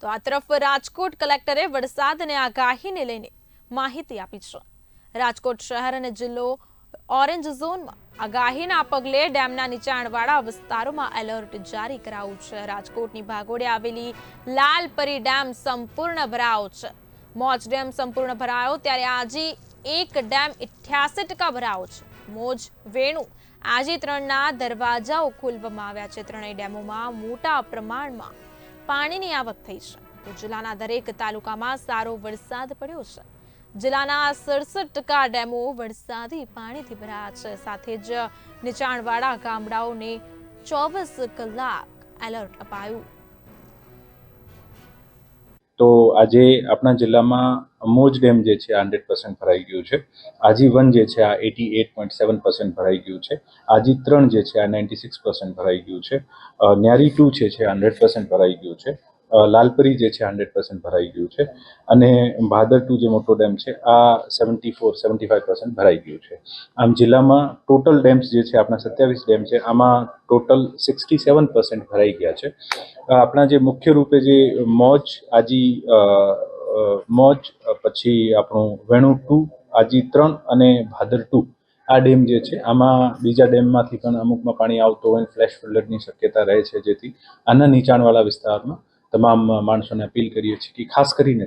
તો આ તરફ રાજકોટ કલેક્ટરે વરસાદની આગાહીને લઈને માહિતી આપી છે. રાજકોટ શહેર અને જિલ્લો ઓરેન્જ ઝોનમાં આગાહીના પગલે ડેમના નીચાણવાળા વિસ્તારોમાં એલર્ટ જારી કરાયું છે. રાજકોટની ભાગોળે આવેલી લાલપરી ડેમ સંપૂર્ણ ભરાયો છે. મોજ ડેમ સંપૂર્ણ ભરાયો, ત્યારે આજે એક ડેમ ઇઠ્યાસી ટકા ભરાયો છે. મોજ, વેણુ, આજે ત્રણના દરવાજાઓ ખોલવામાં આવ્યા છે. ત્રણેય ડેમોમાં મોટા પ્રમાણમાં પાણીની આવક થઈ છે. તો જિલ્લાના દરેક તાલુકામાં સારો વરસાદ પડ્યો છે. જિલ્લાના સડસઠ ટકા ડેમો વરસાદી પાણીથી ભરાયા છે. સાથે જ નીચાણવાળા ગામડાઓને ચોવીસ કલાક એલર્ટ અપાયું. તો આજે આપણા જિલ્લામાં મોજ ડેમ જે છે હંડ્રેડ પર્સન્ટ ભરાઈ ગયું છે. આજીવન જે છે આ eighty eight point seven percent ભરાઈ ગયું છે. આજી ત્રણ જે છે આ નાઇન્ટી સિક્સ પર્સન્ટ ભરાઈ ગયું છે. ન્યારી ટુ છે છે હંડ્રેડ પર્સન્ટ ભરાઈ ગયું છે. લાલપરી જે છે, હંડ્રેડ પર્સન્ટ ભરાઈ ગયું છે. અને ભાદર ટુ જે મોટો ડેમ છે, આ seventy four, seventy five percent ભરાઈ ગયું છે. આમ જિલ્લામાં ટોટલ ડેમ્સ જે છે, આપણા સત્યાવીસ ડેમ છે, આમાં ટોટલ સિક્સટી સેવન પર્સન્ટ ભરાઈ ગયા છે. આપણા જે મુખ્ય રૂપે જે મોજ આજી મોજ પછી આપણું વેણુ ટુ, આજી ત્રણ અને ભાદર ટુ આ ડેમ જે છે, આમાં બીજા ડેમમાંથી પણ અમુકમાં પાણી આવતો હોય, ફ્લેશ ફ્લડની શક્યતા રહે છે જેથી આના નીચાણવાળા વિસ્તારમાં તમામ માણસોને અપીલ કરીએ છીએ કે ખાસ કરીને